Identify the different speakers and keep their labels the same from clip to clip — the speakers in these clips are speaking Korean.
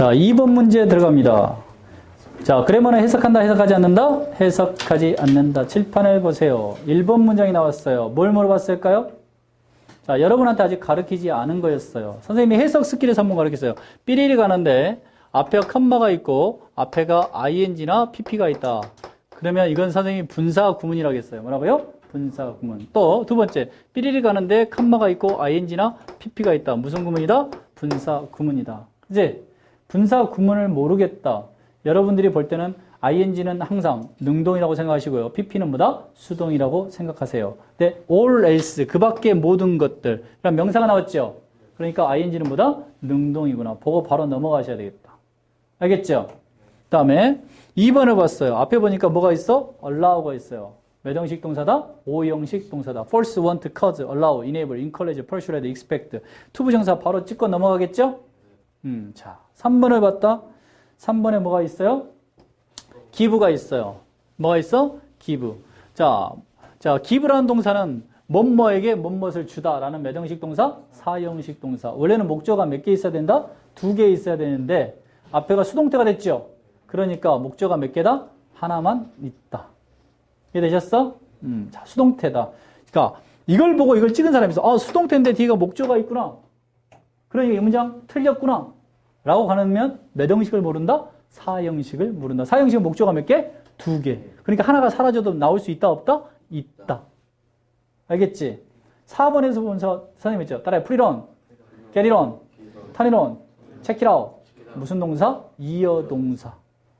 Speaker 1: 자, 2번 문제 들어갑니다. 자, 그래머는 해석한다, 해석하지 않는다? 해석하지 않는다. 칠판을 보세요. 1번 문장이 나왔어요. 뭘 물어봤을까요? 자, 여러분한테 아직 가르치지 않은 거였어요. 선생님이 해석 스킬에서 한번 가르쳤어요. 삐리리 가는데 앞에 컴마가 있고 앞에가 ing나 pp가 있다. 그러면 이건 선생님이 분사 구문이라고 했어요. 뭐라고요? 분사 구문. 또 두 번째, 삐리리 가는데 컴마가 있고 ing나 pp가 있다. 무슨 구문이다? 분사 구문이다. 이제 분사 구문을 모르겠다. 여러분들이 볼 때는 ing는 항상 능동이라고 생각하시고요. pp는 뭐다? 수동이라고 생각하세요. 근데 all else 그 밖의 모든 것들 이런 명사가 나왔죠. 그러니까 ing는 뭐다? 능동이구나. 보고 바로 넘어가셔야 되겠다. 알겠죠? 그 다음에 2번을 봤어요. 앞에 보니까 뭐가 있어? allow가 있어요. 몇 형식 동사다? 5형식 동사다. force, want, cause, allow, enable, encourage, persuade, expect. 투부정사 바로 찍고 넘어가겠죠? 음, 자, 3번을 봤다. 3번에 뭐가 있어요? 기부가 있어요. 뭐가 있어? 기부. 자, 자, 기부라는 동사는 뭐뭐에게 뭐뭇을 주다라는 몇 형식 동사? 4형식 동사. 원래는 목적어가 몇 개 있어야 된다? 두 개 있어야 되는데 앞에가 수동태가 됐죠? 그러니까 목적어가 몇 개다? 하나만 있다. 이해되셨어? 음, 자, 수동태다. 그러니까 이걸 보고 이걸 찍은 사람이 있어. 아, 수동태인데 뒤가 목적어가 있구나. 그러니까 이 문장 틀렸구나. 라고 가면 몇 형식을 모른다? 4형식을 모른다. 4형식은 목적어가 몇 개? 두 개. 그러니까 하나가 사라져도 나올 수 있다, 없다? 있다. 알겠지? 4번에서 본 서, 선생님 있죠? 따라해. on, check it out. 무슨 동사? 이어 동사.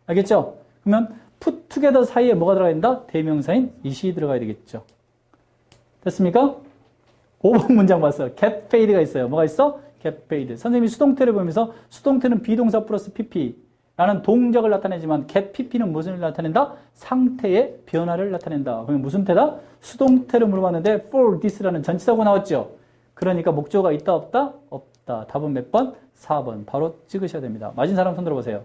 Speaker 1: 알겠죠? 그러면 put together 사이에 뭐가 들어가야 된다? 대명사인 it이 들어가야 되겠죠. 됐습니까? 5번 문장 봤어요. get paid가 있어요. 뭐가 있어? Get paid. 선생님이 수동태를 보면서 수동태는 비동사 플러스 pp 라는 동작을 나타내지만 get pp는 무슨 을 나타낸다? 상태의 변화를 나타낸다. 그러면 무슨 태다? 수동태를 물어봤는데 for this라는 전치사고 나왔죠. 그러니까 목적어가 있다 없다? 없다. 답은 몇 번? 4번. 바로 찍으셔야 됩니다. 맞은 사람 손 들어보세요.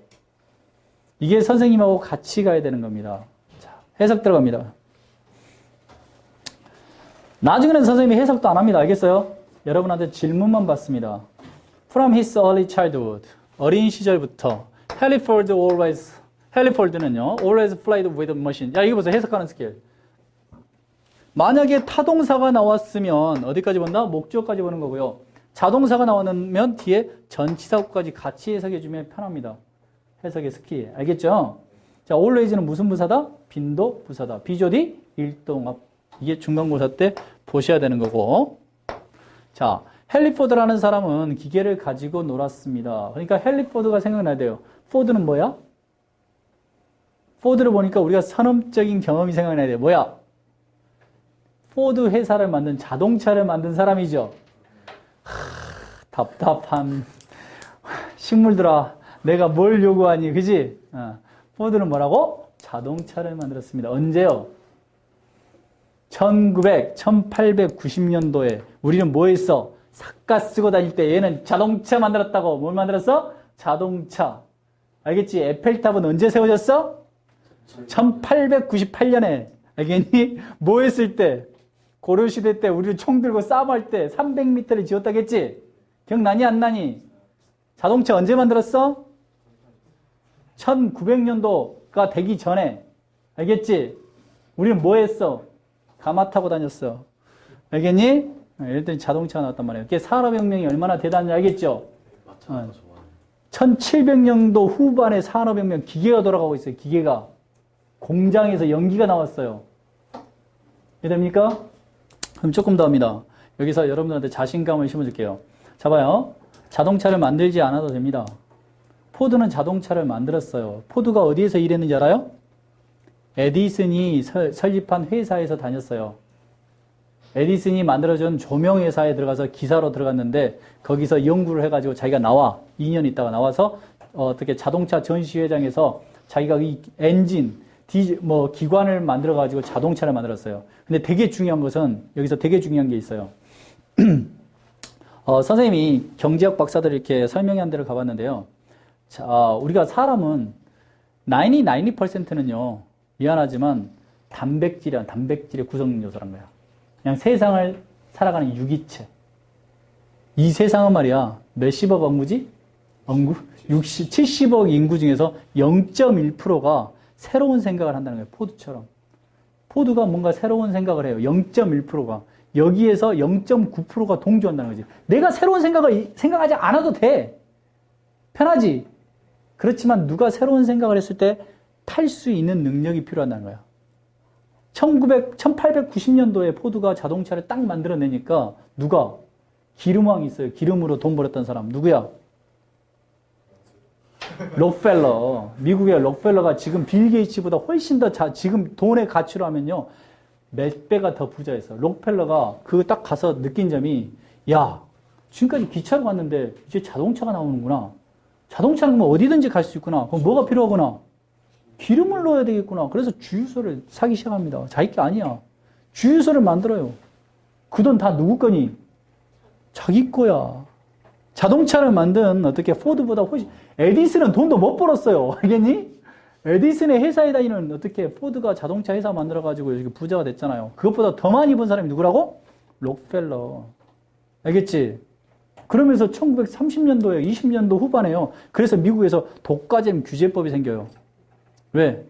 Speaker 1: 이게 선생님하고 같이 가야 되는 겁니다. 자, 해석 들어갑니다. 나중에는 선생님이 해석도 안 합니다. 알겠어요? 여러분한테 질문만 받습니다. From his early childhood. 어린 시절부터 Haliford always 헬리폴드는요. always played with machine. 야, 이거 보세요. 해석하는 스킬. 만약에 타동사가 나왔으면 어디까지 본다? 목적까지 보는 거고요. 자동사가 나왔으면 뒤에 전치사까지 같이 해석해 주면 편합니다. 해석의 스킬. 알겠죠? 자, always는 무슨 부사다? 빈도 부사다. 비조디 일동합. 이게 중간고사 때 보셔야 되는 거고. 자, 헨리포드라는 사람은 기계를 가지고 놀았습니다. 그러니까 헨리포드가 생각나야 돼요. 포드는 뭐야? 포드를 보니까 우리가 산업적인 경험이 생각나야 돼요. 뭐야? 포드 회사를 만든 자동차를 만든 사람이죠. 하, 답답한 식물들아, 내가 뭘 요구하니, 그지? 어. 포드는 뭐라고? 자동차를 만들었습니다. 언제요? 1900, 1890년도에 우리는 뭐 했어? 삭가 쓰고 다닐 때 얘는 자동차 만들었다고. 뭘 만들었어? 자동차. 알겠지? 에펠탑은 언제 세워졌어? 1898년에. 알겠니? 뭐 했을 때? 고려시대 때 우리를 총 들고 싸움할 때 300m를 지었다겠지? 기억나니 안 나니? 자동차 언제 만들었어? 1900년도가 되기 전에. 알겠지? 우리는 뭐 했어? 가마 타고 다녔어. 알겠니? 예를 들어 자동차가 나왔단 말이에요. 그게 산업혁명이 얼마나 대단한지 알겠죠? 어. 1700년도 후반에 산업혁명 기계가 돌아가고 있어요. 기계가. 공장에서 연기가 나왔어요. 이해됩니까? 그럼 조금 더 합니다. 여기서 여러분들한테 자신감을 심어줄게요. 자 봐요. 자동차를 만들지 않아도 됩니다. 포드는 자동차를 만들었어요. 포드가 어디에서 일했는지 알아요? 에디슨이 설, 설립한 회사에서 다녔어요. 에디슨이 만들어준 조명 회사에 들어가서 기사로 들어갔는데 거기서 연구를 해가지고 자기가 나와 2년 있다가 나와서 어, 떻게 자동차 전시회장에서 자기가 이 엔진 디, 뭐 기관을 만들어 가지고 자동차를 만들었어요. 근데 되게 중요한 것은 여기서 되게 중요한 게 있어요. 어, 선생님이 경제학 박사들 이렇게 설명한 데를 가봤는데요. 자, 우리가 사람은 90, 90%는요, 미안하지만 단백질이야, 단백질의 구성 요소란 거야. 그냥 세상을 살아가는 유기체. 이 세상은 말이야, 몇십억 억무지? 억무? 60, 70억 인구 중에서 0.1%가 새로운 생각을 한다는 거예요. 포드처럼. 포드가 뭔가 새로운 생각을 해요. 0.1%가. 여기에서 0.9%가 동조한다는 거지. 내가 새로운 생각을 생각하지 않아도 돼. 편하지. 그렇지만 누가 새로운 생각을 했을 때 탈 수 있는 능력이 필요하다는 거야. 1900, 1890년도에 포드가 자동차를 딱 만들어내니까 누가? 기름왕이 있어요. 기름으로 돈 벌었던 사람. 누구야? 록펠러. 미국의 록펠러가 지금 빌 게이츠보다 훨씬 더 자, 지금 돈의 가치로 하면요. 몇 배가 더 부자였어. 록펠러가 그 딱 가서 느낀 점이 야, 지금까지 기차로 갔는데 이제 자동차가 나오는구나. 자동차는 뭐 어디든지 갈 수 있구나. 그럼 뭐가 필요하구나? 기름을 넣어야 되겠구나. 그래서 주유소를 사기 시작합니다. 자기 게 아니야. 주유소를 만들어요. 그 돈 다 누구 거니? 자기 거야. 자동차를 만든 어떻게 포드보다 훨씬 에디슨은 돈도 못 벌었어요. 알겠니? 에디슨의 회사에 다니는 어떻게 포드가 자동차 회사 만들어 가지고 이렇게 부자가 됐잖아요. 그것보다 더 많이 번 사람이 누구라고? 록펠러. 알겠지? 그러면서 1930년도에 20년도 후반에요. 그래서 미국에서 독과점 규제법이 생겨요. 왜?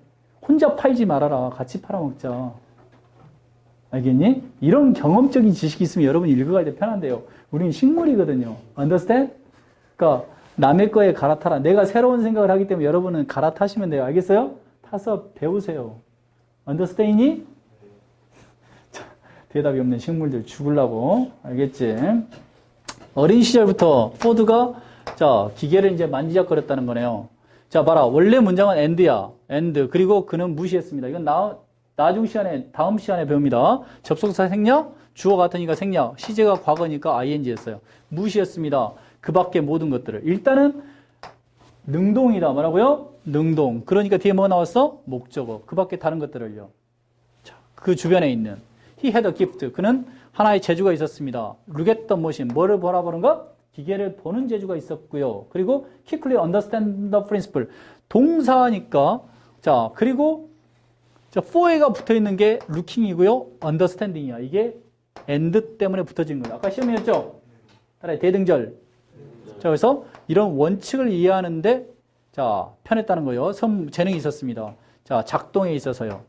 Speaker 1: 혼자 팔지 말아라. 같이 팔아먹자. 알겠니? 이런 경험적인 지식이 있으면 여러분이 읽어가야 돼 편한데요. 우리는 식물이거든요. understand? 그러니까 남의 거에 갈아타라. 내가 새로운 생각을 하기 때문에 여러분은 갈아타시면 돼요. 알겠어요? 타서 배우세요. understand이? 자, 대답이 없는 식물들 죽으려고. 알겠지? 어린 시절부터 포드가 자 기계를 이제 만지작거렸다는 거네요. 자 봐라 원래 문장은 end야 end 그리고 그는 무시했습니다. 이건 나 나중 시간에 다음 시간에 배웁니다. 접속사 생략 주어 같으니까 생략 시제가 과거니까 ing였어요. 무시했습니다. 그 밖의 모든 것들을 일단은 능동이다 뭐라고요? 능동 그러니까 뒤에 뭐 나왔어? 목적어 그 밖에 다른 것들을요. 자, 그 주변에 있는 he had a gift 그는 하나의 재주가 있었습니다. the machine 뭐를 바라보는가? 기계를 보는 재주가 있었고요. 그리고 quickly understand the principle 동사니까 자 그리고 자, for에가 붙어 있는 게 looking이고요. understanding이야. 이게 and 때문에 붙어진 거예요. 아까 시험이었죠? 따라해 대등절. 자, 그래서 이런 원칙을 이해하는데 자, 편했다는 거예요. 섬 재능이 있었습니다. 자, 작동에 있어서요.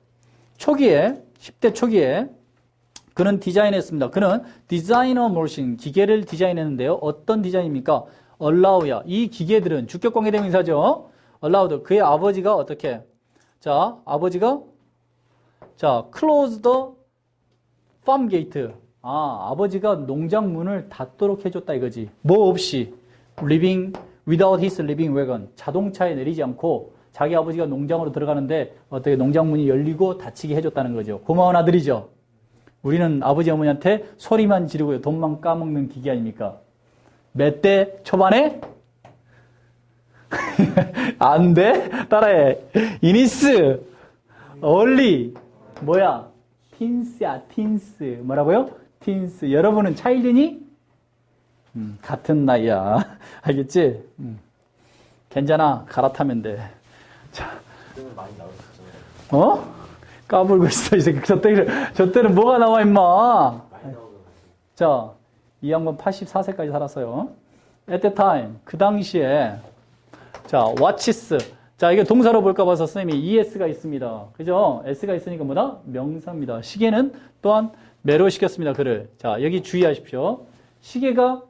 Speaker 1: 초기에 10대 초기에 그는 디자인했습니다. 그는 디자이너 모신 기계를 디자인했는데요. 어떤 디자인입니까? allow야. 이 기계들은 주격 관계 대 명사죠. allowed. 그의 아버지가 어떻게? 자, 아버지가 자, the farm gate. 아, 아버지가 농장 문을 닫도록 해줬다 이거지. 뭐 없이 living without his living wagon. 자동차에 내리지 않고 자기 아버지가 농장으로 들어가는데 어떻게 농장 문이 열리고 닫히게 해줬다는 거죠. 고마운 아들이죠. 우리는 아버지 어머니한테 소리만 지르고 돈만 까먹는 기계 아닙니까? 몇 대 초반에? 안 돼? 따라해. 이니스, 얼리, 뭐야? 틴스야, 틴스. 뭐라고요? 틴스. 여러분은 차일드니? 음, 같은 나이야. 알겠지? 음. 괜찮아. 갈아타면 돼. 자. 어? 까불고 있어, 이 새끼. 저 때는, 저 때는 뭐가 나와, 임마? 자, 이 양반 84세까지 살았어요. At the time, 그 당시에, 자, watches. 자, 이게 동사로 볼까 봐서 선생님이 ES가 있습니다. 그죠? S가 있으니까 뭐다? 명사입니다. 시계는 또한 매료시켰습니다. 그를. 자, 여기 주의하십시오. 시계가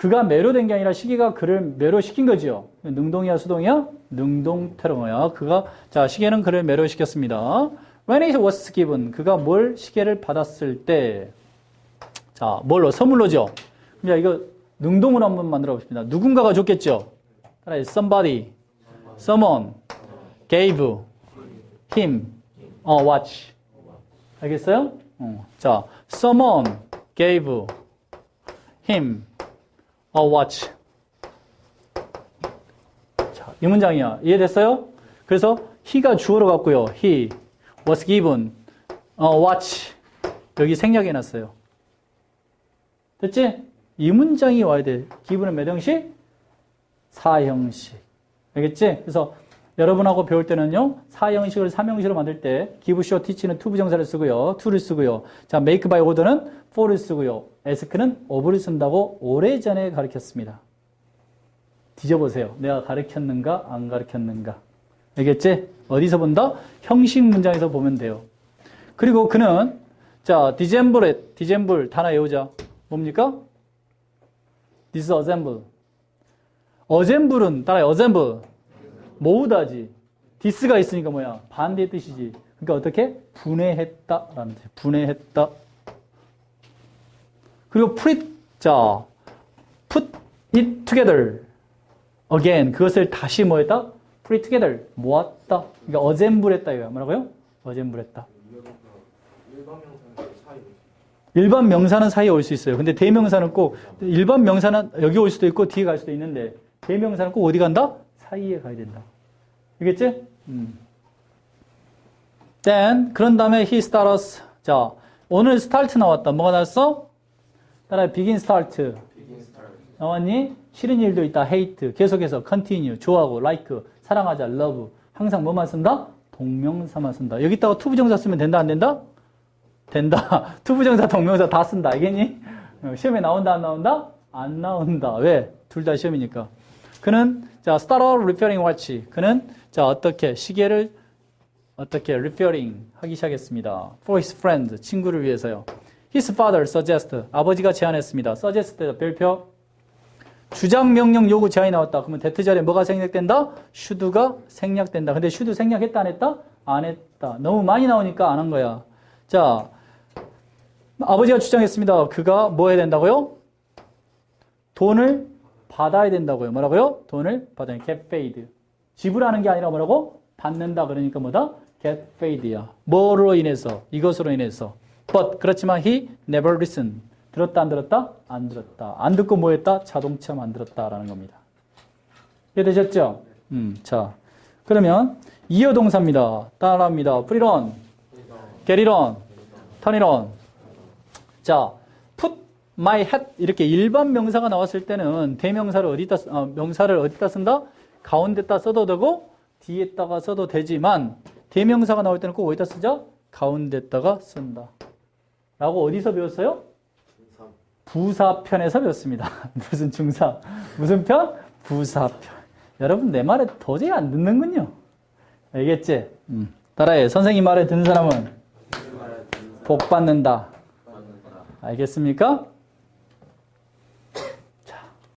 Speaker 1: 그가 매료된 게 아니라 시계가 그를 매료시킨 거지요. 능동이야, 수동이야? 능동태롱어야. 그가, 자, 시계는 그를 매료시켰습니다. When it was given, 그가 뭘 시계를 받았을 때, 자, 뭘로? 선물로죠. 자, 이거 능동으로 한번 만들어 봅시다. 누군가가 줬겠죠? 따라해, somebody, someone, gave, him, a watch. 알겠어요? 어. 자, someone gave him a watch. 자, 이 문장이야. 이해됐어요? 그래서 he가 주어로 갔고요. he was given a watch. 여기 생략해 놨어요. 됐지? 이 문장이 와야 돼. 기분은 몇 형식? 사형식. 알겠지? 그래서 여러분하고 배울 때는요, 사형식을 삼형식으로 만들 때, give, show, teach는 to 부정사를 쓰고요, to를 쓰고요, 자, make by order는 for를 쓰고요, ask는 of를 쓴다고 오래전에 가르쳤습니다. 뒤져보세요. 내가 가르쳤는가, 안 가르쳤는가. 알겠지? 어디서 본다? 형식 문장에서 보면 돼요. 그리고 그는, 자, 디젠블에, 디젠블 단어 외우자. 뭡니까? This assemble. 어셈블은, 따라해, 어셈블. 모으다지. 디스가 있으니까 뭐야? 반대의 뜻이지. 그러니까 어떻게? 분해했다라는 뜻. 분해했다. 그리고 put it, 자, put it together. again. 그것을 다시 뭐 했다? put it together. 모았다. 그러니까 어셈블했다 이거야. 뭐라고요? 어셈블했다. 일반 명사는 사이에 올 수 있어요. 근데 대명사는 꼭 일반 명사는 여기 올 수도 있고 뒤에 갈 수도 있는데 대명사는 꼭 어디 간다? 사이에 가야 된다. 알겠지? 음. Then 그런 다음에 he starts. 자, 오늘 start 나왔다. 뭐가 나왔어? 따라 begin start. 나왔니? 싫은 일도 있다. hate. 계속해서 continue. 좋아하고 like. 사랑하자. love. 항상 뭐만 쓴다? 동명사만 쓴다. 여기다가 투부정사 쓰면 된다 안 된다? 된다. 투부정사, 동명사 다 쓴다. 알겠니? 어, 시험에 나온다, 안 나온다? 안 나온다. 왜? 둘 다 시험이니까. 그는, 자, start repairing. 그는, 자, 어떻게, 시계를, 어떻게, repairing 하기 시작했습니다. for his friend. 친구를 위해서요. his father suggest. 아버지가 제안했습니다. suggest, 별표. 주장, 명령, 요구, 제안이 나왔다. 그러면 대트 자리에 뭐가 생략된다? should가 생략된다. 근데 should 생략했다, 안 했다? 안 했다. 너무 많이 나오니까 안 한 거야. 자, 아버지가 주장했습니다. 그가 뭐 해야 된다고요? 돈을 받아야 된다고요. 뭐라고요? 돈을 받아야 get paid. 지불하는 게 아니라 뭐라고? 받는다. 그러니까 뭐다? get paid야. 뭐로 인해서? 이것으로 인해서. But 그렇지만 he never listened. 들었다 안 들었다? 안 들었다. 안 듣고 뭐 했다? 자동차 만들었다라는 겁니다. 이해되셨죠? 음, 자. 그러면 이어 동사입니다. 따라합니다. turn it on. 자, my hat 이렇게 일반 명사가 나왔을 때는 대명사를 어디다 쓰- 어, 명사를 어디다 쓴다? 가운데다 써도 되고 뒤에다가 써도 되지만 대명사가 나올 때는 꼭 어디다 쓰죠? 가운데다가 쓴다. 라고 어디서 배웠어요? 부사편에서 배웠습니다. 무슨 중사? 무슨 편? 부사편. 여러분 내 말에 도저히 안 듣는군요. 알겠지? 음. 따라해. 선생님 말에 듣는 사람은 복 받는다. 알겠습니까?